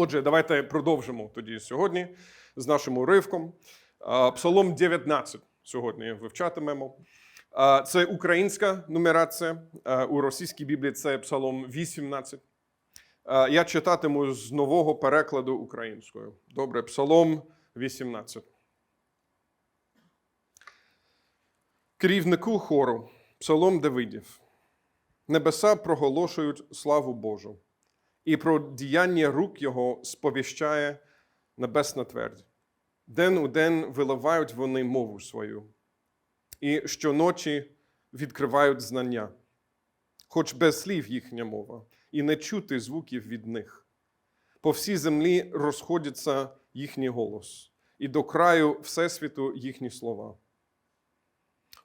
Отже, давайте продовжимо тоді сьогодні з нашим уривком. Псалом 19 сьогодні вивчатимемо. Це українська нумерація. У російській Біблії це Псалом 18. Я читатиму з нового перекладу українською. Добре, Псалом 18. Керівнику хору, Псалом Давидів. Небеса проголошують славу Божу, і про діяння рук Його сповіщає небесна твердь. День у день виливають вони мову свою, і щоночі відкривають знання, хоч без слів їхня мова, і не чути звуків від них. По всій землі розходиться їхній голос, і до краю Всесвіту їхні слова.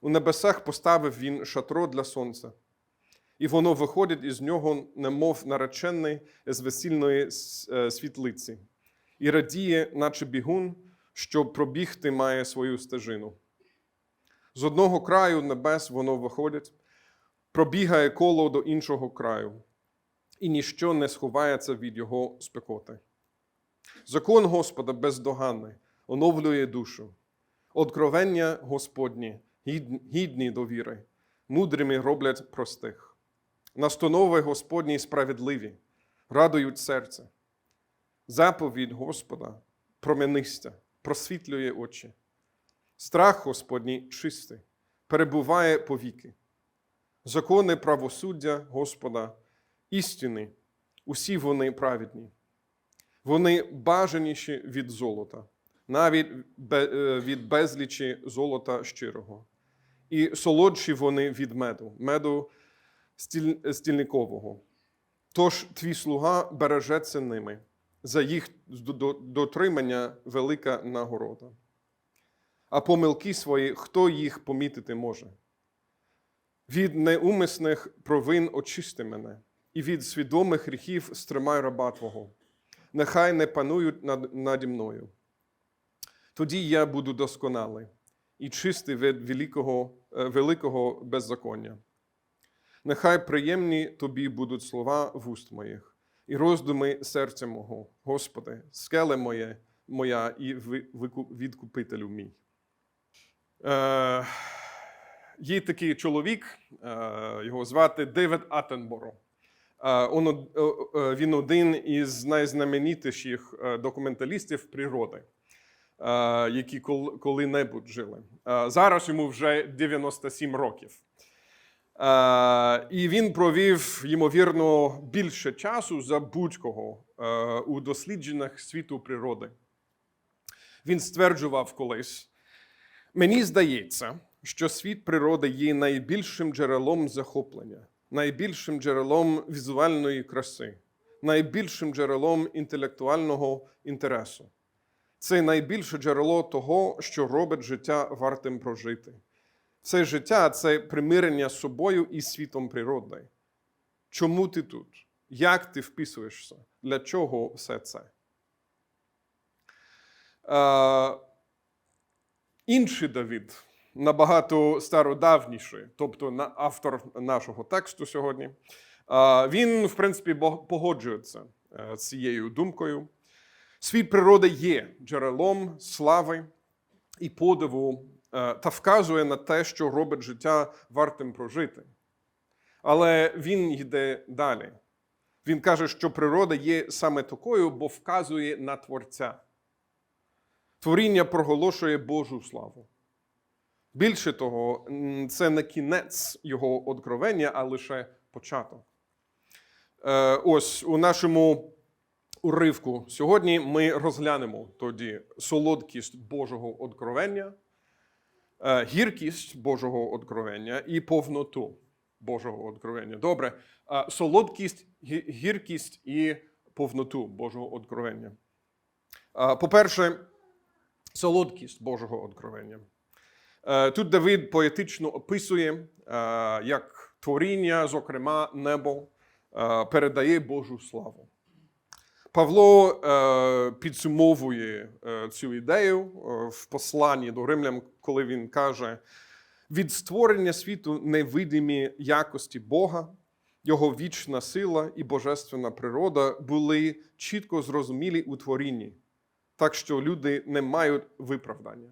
У небесах поставив він шатро для сонця, і воно виходить із нього, немов наречений з весільної е, світлиці, і радіє, наче бігун, що пробігти має свою стежину. З одного краю небес воно виходить, пробігає коло до іншого краю, і ніщо не сховається від його спекоти. Закон Господа бездоганний, оновлює душу, откровення Господні гідні довіри, мудрими роблять простих. Настанови Господні справедливі, радують серце. Заповідь Господа променистя, просвітлює очі. Страх Господній чистий, перебуває повіки. Закони правосуддя Господа істини, усі вони праведні. Вони бажаніші від золота, навіть від безлічі золота щирого. І солодші вони від меду, меду стільникового. Тож твій слуга бережеться ними, за їх дотримання велика нагорода. А помилки свої, хто їх помітити може? Від неумисних провин очисти мене, і від свідомих гріхів стримай раба Твого. Нехай не панують над, наді мною. Тоді я буду досконалий і чистий від великого, великого беззаконня. Нехай приємні тобі будуть слова вуст моїх, і роздуми серця мого, Господи, скеле моє, моя і відкупителю мій. Е, Є такий чоловік, е, його звати Девід Аттенборо. Е, він один із найзнаменітіших документалістів природи, які коли-небудь жили. Зараз йому вже 97 років. І він провів, ймовірно, більше часу за будь-кого у дослідженнях світу природи. Він стверджував колись: мені здається, що світ природи є найбільшим джерелом захоплення, найбільшим джерелом візуальної краси, найбільшим джерелом інтелектуального інтересу. Це найбільше джерело того, що робить життя вартим прожити. Це життя це примирення з собою і світом природи. Чому ти тут? Як ти вписуєшся? Для чого все це? Е, інший Давид, набагато стародавніший, тобто автор нашого тексту сьогодні, е, він, в принципі, погоджується з цією думкою. Світ природи є джерелом слави і подиву та вказує на те, що робить життя вартим прожити. Але він йде далі. Він каже, що природа є саме такою, бо вказує на Творця. Творіння проголошує Божу славу. Більше того, це не кінець його откровення, а лише початок. Е, ось у нашому уривку сьогодні ми розглянемо тоді солодкість Божого откровення. Е, гіркість Божого откровення і повноту Божого откровення. Добре, е, солодкість, гіркість і повноту Божого откровення. Е, по-перше, солодкість Божого откровення. Тут Давид поетично описує, як творіння, зокрема, небо, передає Божу славу. Павло е, підсумовує е, цю ідею е, в посланні до римлян, коли він каже: від створення світу невидимі якості Бога, його вічна сила і божественна природа були чітко зрозумілі у творінні, так що люди не мають виправдання.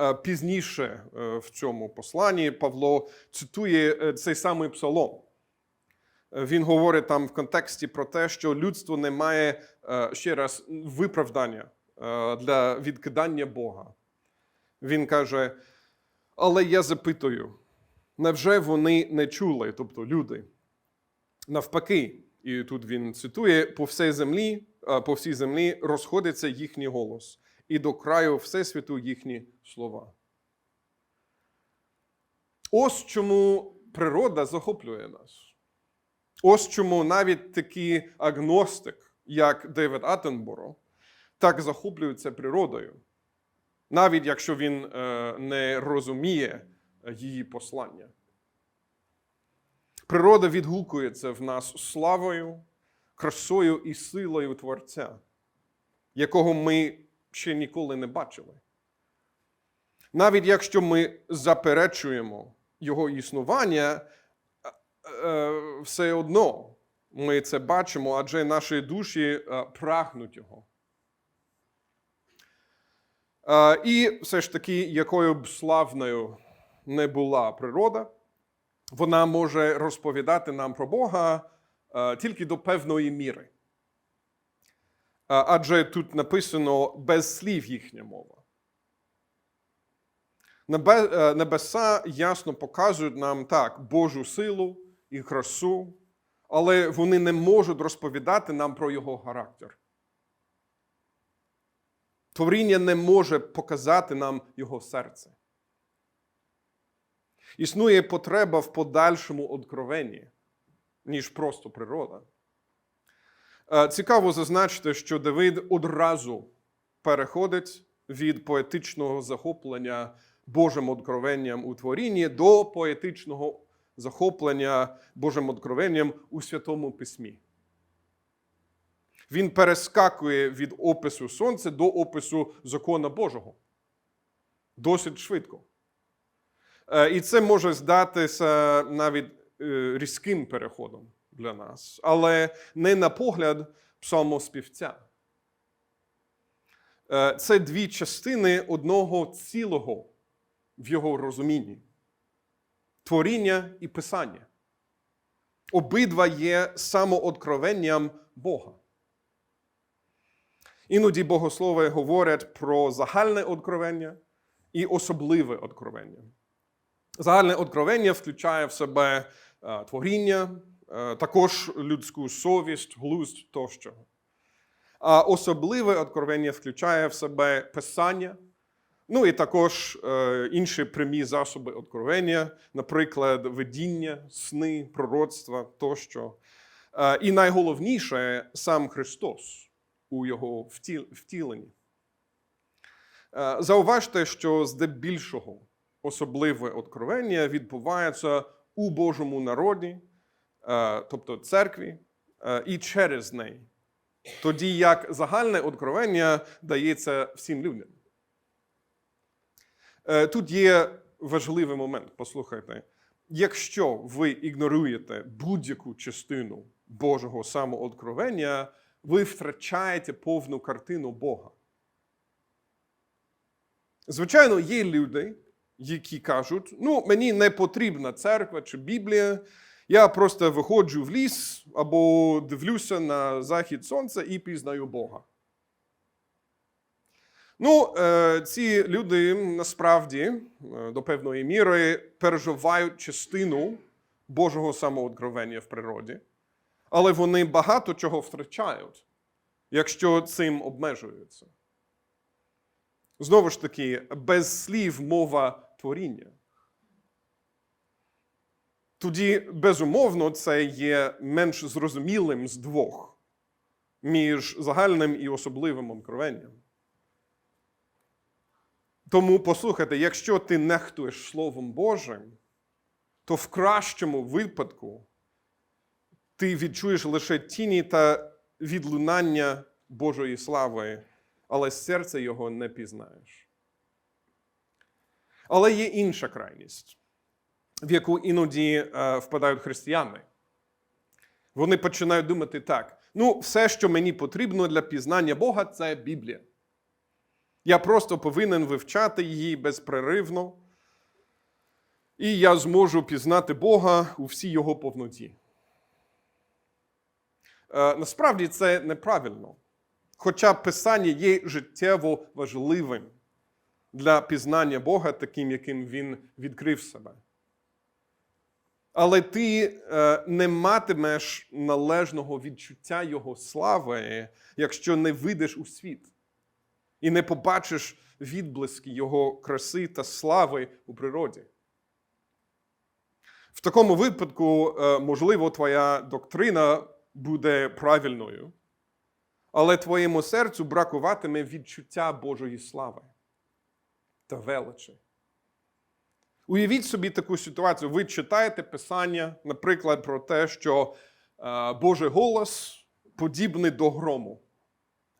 Е, Пізніше е, в цьому посланні Павло цитує е, цей самий псалом. Він говорить там в контексті про те, що людство не має е, ще раз виправдання е, для відкидання Бога. Він каже: Але я запитую, невже вони не чули, тобто люди? Навпаки, і тут він цитує: по всій землі, е, по всій землі розходиться їхній голос, і до краю Всесвіту їхні слова. Ось чому природа захоплює нас. Ось чому навіть такий агностик, як Девід Аттенборо, так захоплюється природою, навіть якщо він е, не розуміє її послання. Природа відгукується в нас славою, красою і силою Творця, якого ми ще ніколи не бачили. Навіть якщо ми заперечуємо його існування, е, все одно ми це бачимо, адже наші душі е, прагнуть його. Е, І все ж таки, якою б славною не була природа, вона може розповідати нам про Бога е, тільки до певної міри. Е, Адже тут написано без слів їхня мова. Е, Небеса ясно показують нам так Божу силу і красу, але вони не можуть розповідати нам про його характер. Творіння не може показати нам його серце. Існує потреба в подальшому откровенні, ніж просто природа. Е, Цікаво зазначити, що Давид одразу переходить від поетичного захоплення Божим откровенням у творінні до поетичного захоплення Божим откровенням у Святому Письмі. Він перескакує від опису сонця до опису закона Божого. Досить швидко. Е, І це може здатися навіть е, різким переходом для нас, але не на погляд псалмоспівця. Е, Це дві частини одного цілого в його розумінні: творіння і писання. Обидва є самооткровенням Бога. Іноді богослови говорять про загальне откровення і особливе откровення. Загальне откровення включає в себе е, творіння, е, також людську совість, глузд тощо. А особливе откровення включає в себе писання, ну і також е, інші прямі засоби откровення, наприклад, видіння, сни, пророцтва тощо. Е, і найголовніше сам Христос у його втіл- втіленні. Е, Зауважте, що здебільшого особливе откровення відбувається у Божому народі, е, тобто церкві, е, і через неї. Тоді як загальне откровення дається всім людям. Е, Тут є важливий момент, послухайте. Якщо ви ігноруєте будь-яку частину Божого самооткровення, ви втрачаєте повну картину Бога. Звичайно, є люди, які кажуть: ну, мені не потрібна церква чи Біблія, я просто виходжу в ліс або дивлюся на захід сонця і пізнаю Бога. Ну, е, ці люди насправді е, до певної міри переживають частину Божого самооткровення в природі, але вони багато чого втрачають, якщо цим обмежуються. Знову ж таки, без слів мова творіння. Тоді, безумовно, це є менш зрозумілим з двох між загальним і особливим откровенням. Тому послухайте, якщо ти нехтуєш Словом Божим, то в кращому випадку ти відчуєш лише тіні та відлунання Божої слави, але серце його не пізнаєш. Але є інша крайність. в яку іноді е, впадають християни. Вони починають думати так: ну, все, що мені потрібно для пізнання Бога, це Біблія. Я просто повинен вивчати її безперервно, і я зможу пізнати Бога у всій його повноті. Е, насправді це неправильно. Хоча Писання є життєво важливим для пізнання Бога, таким, яким Він відкрив себе. Але ти е, не матимеш належного відчуття Його слави, якщо не вийдеш у світ і не побачиш відблиски Його краси та слави у природі. В такому випадку, е, можливо, твоя доктрина буде правильною, але твоєму серцю бракуватиме відчуття Божої слави та величі. Уявіть собі таку ситуацію. Ви читаєте Писання, наприклад, про те, що е, Божий голос подібний до грому.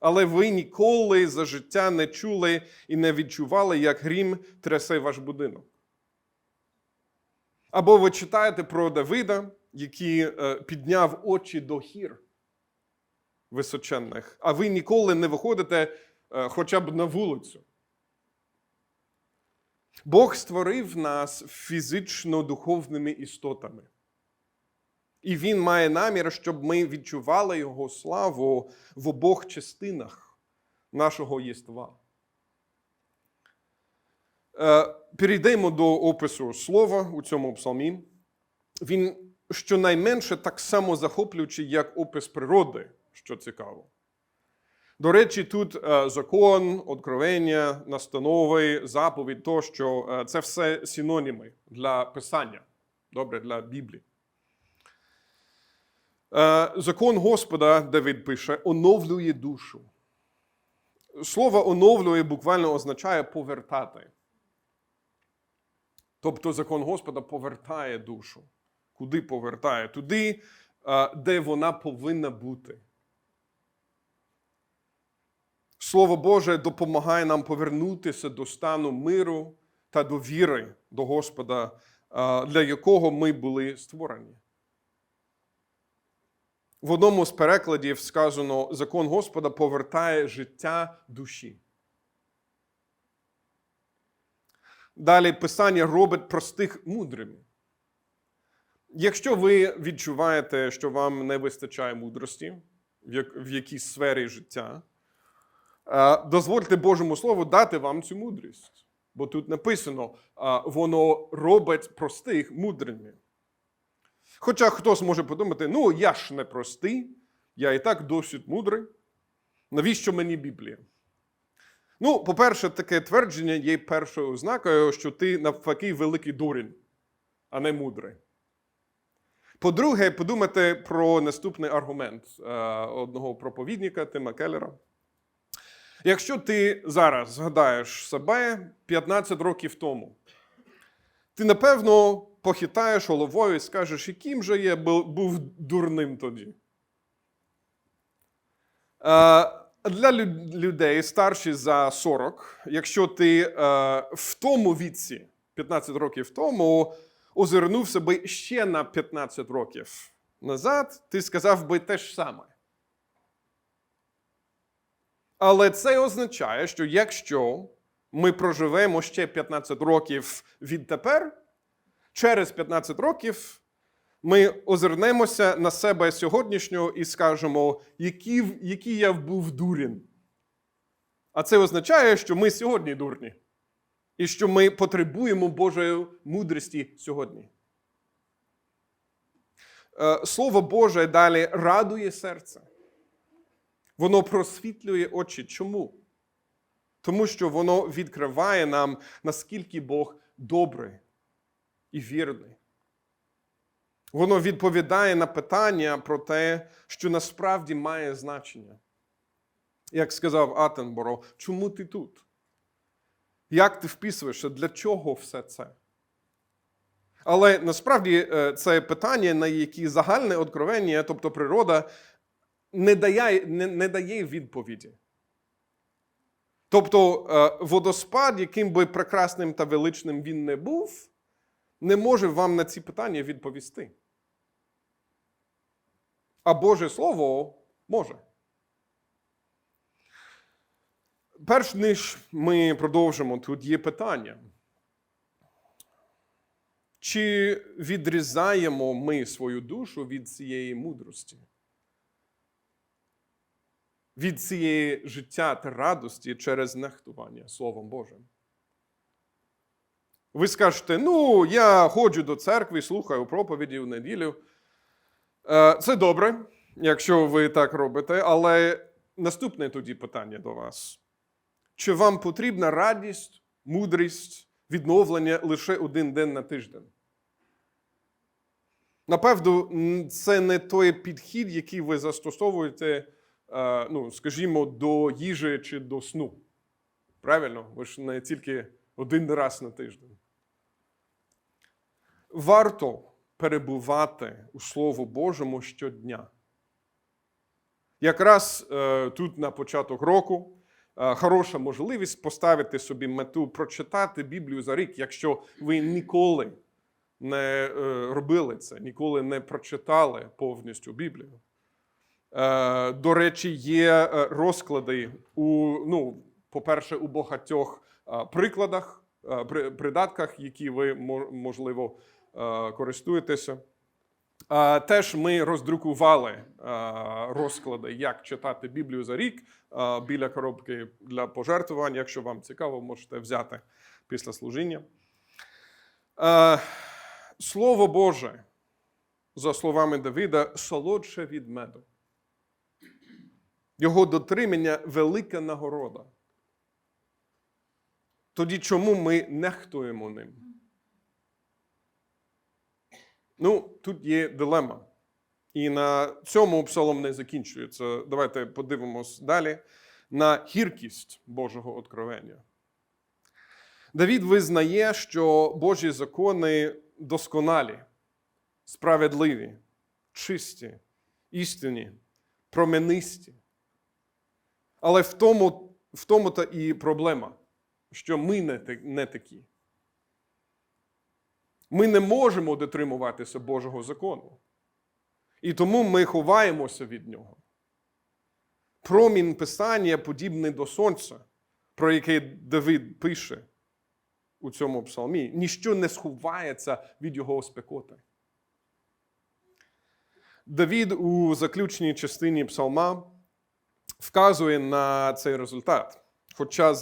Але ви ніколи за життя не чули і не відчували, як грім трясе ваш будинок. Або ви читаєте про Давида, який е, підняв очі до гір височенних, а ви ніколи не виходите е, хоча б на вулицю. Бог створив нас фізично-духовними істотами. І Він має намір, щоб ми відчували Його славу в обох частинах нашого єства. Е, Перейдемо до опису слова у цьому псалмі. Він щонайменше так само захоплюючий, як опис природи, що цікаво. До речі, тут е, закон, откровення, настанови, заповідь, тощо е, це все синоніми для писання, добре, для Біблії. Е, Закон Господа, Давид пише, оновлює душу. Слово оновлює буквально означає повертати. Тобто закон Господа повертає душу. Куди повертає? Туди, е, де вона повинна бути. Слово Боже допомагає нам повернутися до стану миру та довіри до Господа, е, для якого ми були створені. В одному з перекладів сказано, закон Господа повертає життя душі. Далі Писання робить простих мудрими. Якщо ви відчуваєте, що вам не вистачає мудрості в, якійсь сфері життя, е, дозвольте Божому Слову дати вам цю мудрість. Бо тут написано, е, воно робить простих мудрими. Хоча хтось може подумати, ну я ж не простий, я і так досить мудрий. Навіщо мені Біблія? Ну, по-перше, таке твердження є першою ознакою, що ти навпаки великий дурень, а не мудрий. По-друге, подумайте про наступний аргумент е, одного проповідника Тима Келлера. Якщо ти зараз згадаєш себе 15 років тому, ти напевно похитаєш головою і скажеш, яким же я був дурним тоді. Е, для людей старші за 40, якщо ти е, в тому віці, 15 років тому, озирнув себе ще на 15 років назад, ти сказав би те ж саме. Але це означає, що якщо ми проживемо ще 15 років відтепер, через 15 років ми озирнемося на себе сьогоднішнього і скажемо, який, який я був дурін. А це означає, що ми сьогодні дурні. І що ми потребуємо Божої мудрості сьогодні. Е, Слово Боже далі радує серце. Воно просвітлює очі. Чому? Тому що воно відкриває нам, наскільки Бог добрий і вірний. Воно відповідає на питання про те, що насправді має значення. Як сказав Атенборо, чому ти тут? Як ти вписуєшся? Для чого все це? Але насправді е, це питання, на які загальне откровення, тобто природа, не дає не, не дає відповіді. Тобто е, водоспад, яким би прекрасним та величним він не був, не може вам на ці питання відповісти. А Боже Слово може. Перш ніж ми продовжимо, тут є питання. Чи відрізаємо ми свою душу від цієї мудрості? Від цієї життя та радості через нехтування Словом Божим? Ви скажете, ну, я ходжу до церкви, слухаю проповіді в неділю. Е, Це добре, якщо ви так робите, але наступне тоді питання до вас. Чи вам потрібна радість, мудрість, відновлення лише один день на тиждень? Напевно, це не той підхід, який ви застосовуєте, е, ну, скажімо, до їжі чи до сну. Правильно? Ви ж не тільки один раз на тиждень. Варто перебувати у Слову Божому щодня. Якраз е, тут на початок року е, хороша можливість поставити собі мету прочитати Біблію за рік, якщо ви ніколи не е, робили це, ніколи не прочитали повністю Біблію. Е, До речі, є е, розклади у, ну, по-перше, у багатьох е, прикладах, е, при- придатках, які ви можливо користуєтеся. Е, Теж ми роздрукували е, розклади, як читати Біблію за рік е, біля коробки для пожертвувань. Якщо вам цікаво, можете взяти після служіння. Е, Слово Боже, за словами Давида, солодше від меду. Його дотримання велика нагорода. Тоді чому ми нехтуємо ним? Ну, тут є дилема. І на цьому псалом не закінчується. Давайте подивимось далі на гіркість Божого откровення. Давід визнає, що Божі закони досконалі, справедливі, чисті, істинні, променисті. Але в тому, в тому та і проблема, що ми не, такі. Ми не можемо дотримуватися Божого закону. І тому ми ховаємося від нього. Промінь Писання подібний до сонця, про яке Давид пише у цьому псалмі. Ніщо не сховається від його спекоти. Давід у заключній частині псалма вказує на цей результат. Хоча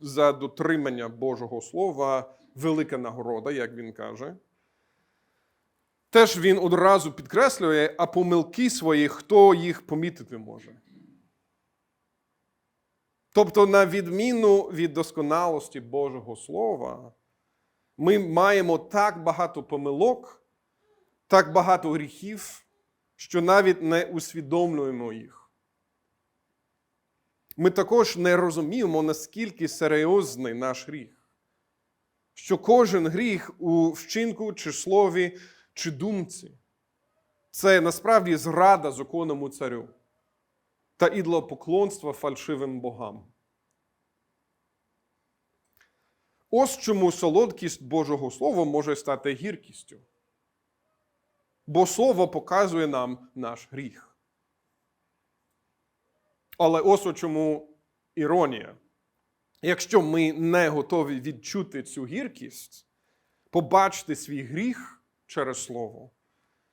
за дотримання Божого Слова велика нагорода, як він каже. Теж він одразу підкреслює, а помилки свої, хто їх помітити може. Тобто, на відміну від досконалості Божого Слова, ми маємо так багато помилок, так багато гріхів, що навіть не усвідомлюємо їх. Ми також не розуміємо, наскільки серйозний наш гріх. Що кожен гріх у вчинку чи слові, чи думці це насправді зрада законному царю та ідлопоклонство фальшивим богам. Ось чому солодкість Божого Слова може стати гіркістю. Бо Слово показує нам наш гріх. Але ось у чому іронія. Якщо ми не готові відчути цю гіркість, побачити свій гріх через Слово,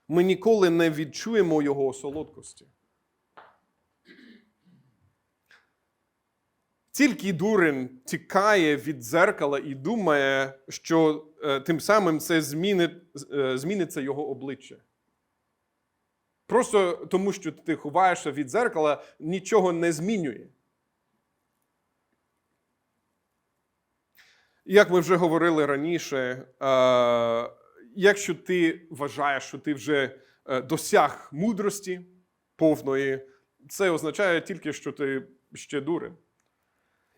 ми ніколи не відчуємо його солодкості. Тільки дурень тікає від дзеркала і думає, що е, тим самим це змінить, е, зміниться його обличчя. Просто тому, що ти ховаєшся від дзеркала, нічого не змінює. Як ми вже говорили раніше, якщо ти вважаєш, що ти вже е, досяг мудрості повної, це означає тільки, що ти ще дурень.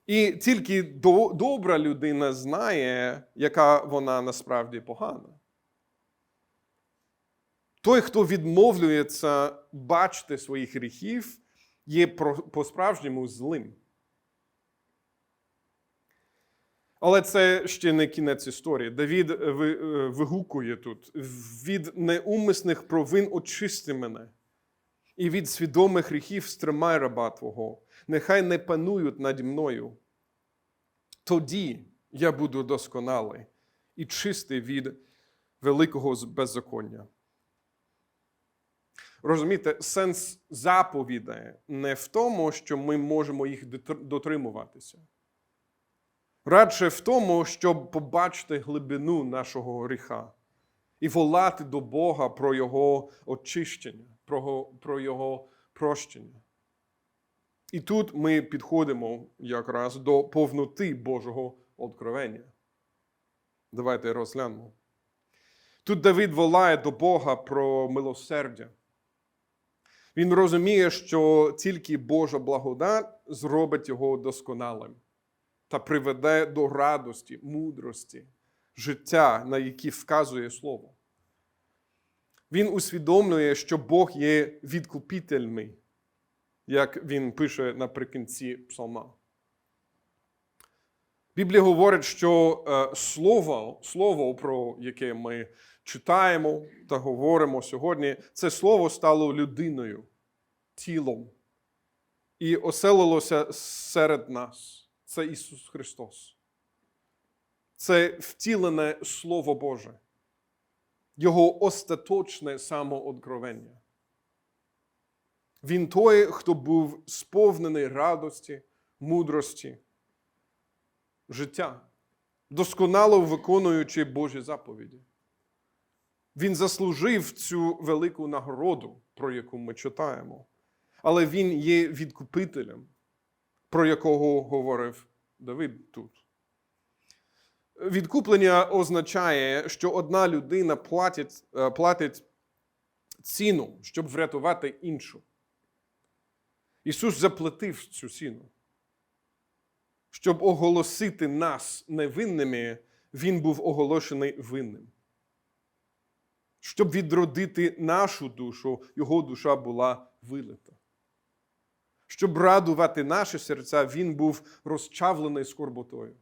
І тільки до- добра людина знає, яка вона насправді погана. Той, хто відмовлюється бачити своїх гріхів, є по-справжньому злим. Але це ще не кінець історії. Давід е, е, вигукує тут: від неумисних провин очисти мене, і від свідомих гріхів стримай раба Твого. Нехай не панують наді мною. Тоді я буду досконалий і чистий від великого беззаконня. Розумієте, сенс заповідей не в тому, що ми можемо їх дотримуватися. Радше в тому, щоб побачити глибину нашого гріха і волати до Бога про Його очищення, про, його- про Його прощення. І тут ми підходимо якраз до повноти Божого откровення. Давайте розглянемо. Тут Давид волає до Бога про милосердя. Він розуміє, що тільки Божа благодать зробить його досконалим та приведе до радості, мудрості, життя, на які вказує Слово. Він усвідомлює, що Бог є відкупительний, як він пише наприкінці псалма. Біблія говорить, що е, слово, слово, про яке ми читаємо та говоримо сьогодні, це слово стало людиною, тілом і оселилося серед нас. Це Ісус Христос. Це втілене Слово Боже, Його остаточне самооткровення. Він той, хто був сповнений радості, мудрості, життя, досконало виконуючи Божі заповіді. Він заслужив цю велику нагороду, про яку ми читаємо. Але він є відкупителем, про якого говорив Давид тут. Відкуплення означає, що одна людина платить, е, платить ціну, щоб врятувати іншу. Ісус заплатив цю ціну. Щоб оголосити нас невинними, Він був оголошений винним. Щоб відродити нашу душу, Його душа була вилита. Щоб радувати наші серця, Він був розчавлений скорботою.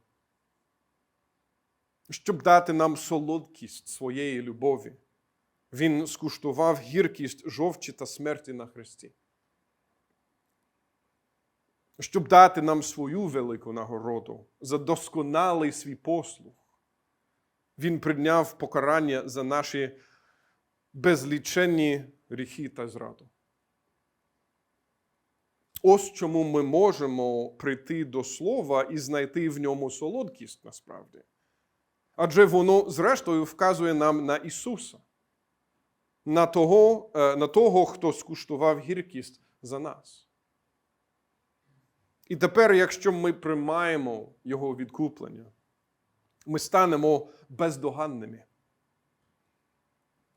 Щоб дати нам солодкість своєї любові, Він скуштував гіркість жовчі та смерті на хресті. Щоб дати нам свою велику нагороду за досконалий свій послуг, Він прийняв покарання за наші безліченні гріхи та зраду. Ось чому ми можемо прийти до слова і знайти в ньому солодкість насправді. Адже воно, зрештою, вказує нам на Ісуса, на того, е, на того, хто скуштував гіркість за нас. І тепер, якщо ми приймаємо Його відкуплення, ми станемо бездоганними.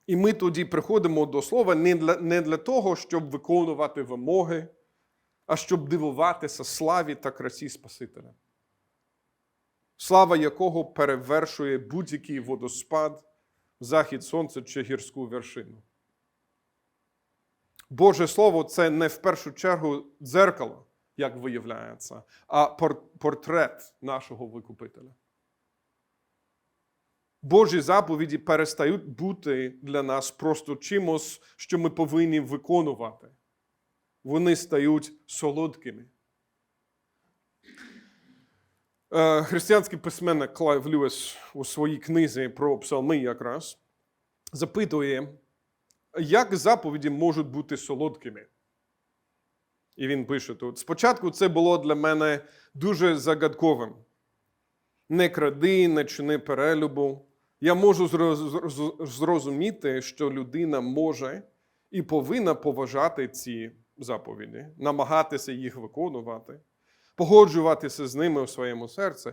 І ми тоді приходимо до слова не для, не для того, щоб виконувати вимоги, а щоб дивуватися славі та красі Спасителя. Слава якого перевершує будь-який водоспад, захід сонця чи гірську вершину. Боже Слово це не в першу чергу дзеркало, як виявляється, а портрет нашого Викупителя. Божі заповіді перестають бути для нас просто чимось, що ми повинні виконувати. Вони стають солодкими. Е, Християнський письменник Клайв Льюіс у своїй книзі про псалми якраз запитує, як заповіді можуть бути солодкими. І він пише тут: спочатку це було для мене дуже загадковим. Не кради, не чини перелюбу. Я можу зроз- зроз- зрозуміти, що людина може і повинна поважати ці заповіді, намагатися їх виконувати, погоджуватися з ними у своєму серці.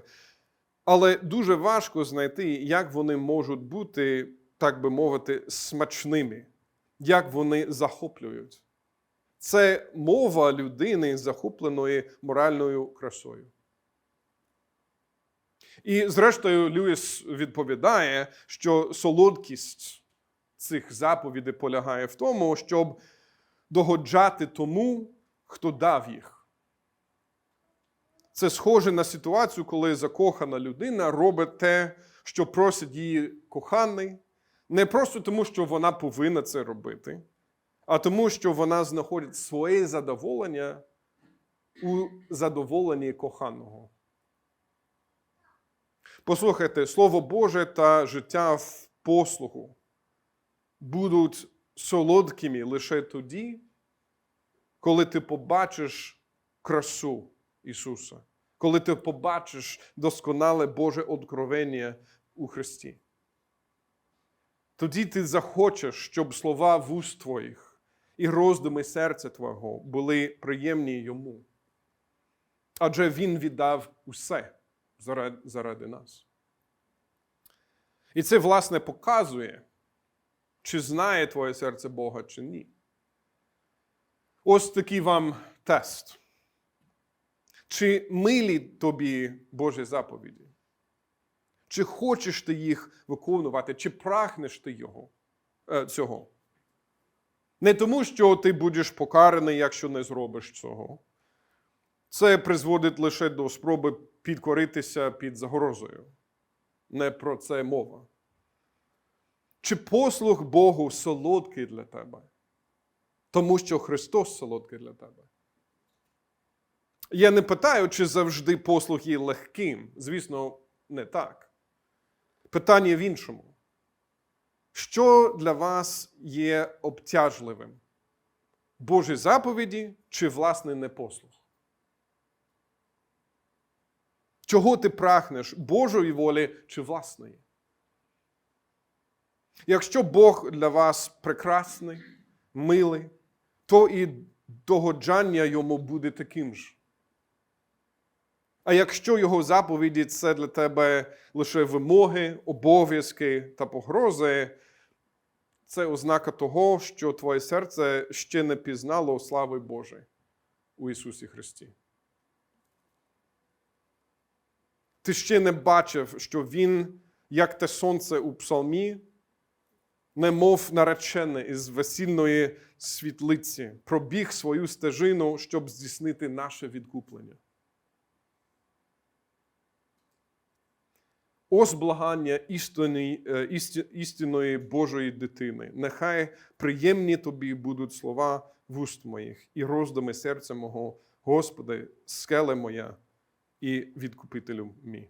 Але дуже важко знайти, як вони можуть бути, так би мовити, смачними, як вони захоплюють. Це мова людини, захопленої моральною красою. І, зрештою, Льюіс відповідає, що солодкість цих заповідей полягає в тому, щоб догоджати тому, хто дав їх. це схоже на ситуацію, коли закохана людина робить те, що просить її коханий, не просто тому, що вона повинна це робити, а тому, що вона знаходить своє задоволення у задоволенні коханого. Послухайте, Слово Боже та життя в послугу будуть солодкими лише тоді, коли ти побачиш красу Ісуса, коли ти побачиш досконале Боже откровення у Христі. Тоді ти захочеш, щоб слова вуст твоїх і роздуми серця Твого були приємні йому. Адже Він віддав усе заради, нас. І це, власне, показує, чи знає твоє серце Бога, чи ні. Ось такий вам тест. Чи милі тобі Божі заповіді? Чи хочеш ти їх виконувати, чи прагнеш ти його, е, цього? Не тому, що ти будеш покараний, якщо не зробиш цього. Це призводить лише до спроби підкоритися під загрозою. Не про це мова. Чи послуг Богу солодкий для тебе? Тому що Христос солодкий для тебе. Я не питаю, чи завжди послуг є легким. Звісно, не так. Питання в іншому. Що для вас є обтяжливим? Божі заповіді чи власне непослух? Чого ти прагнеш Божої волі чи власної? Якщо Бог для вас прекрасний, милий, то і догоджання йому буде таким ж. А якщо його заповіді це для тебе лише вимоги, обов'язки та погрози, це ознака того, що твоє серце ще не пізнало слави Божої у Ісусі Христі. Ти ще не бачив, що Він, як те сонце у псалмі, немов наречене із весільної світлиці, пробіг свою стежину, щоб здійснити наше відкуплення. Ось благання істинної, е, істи- істинної Божої дитини. Нехай приємні тобі будуть слова вуст моїх і роздуми серця мого, Господи, скеле моя і відкупителю мій.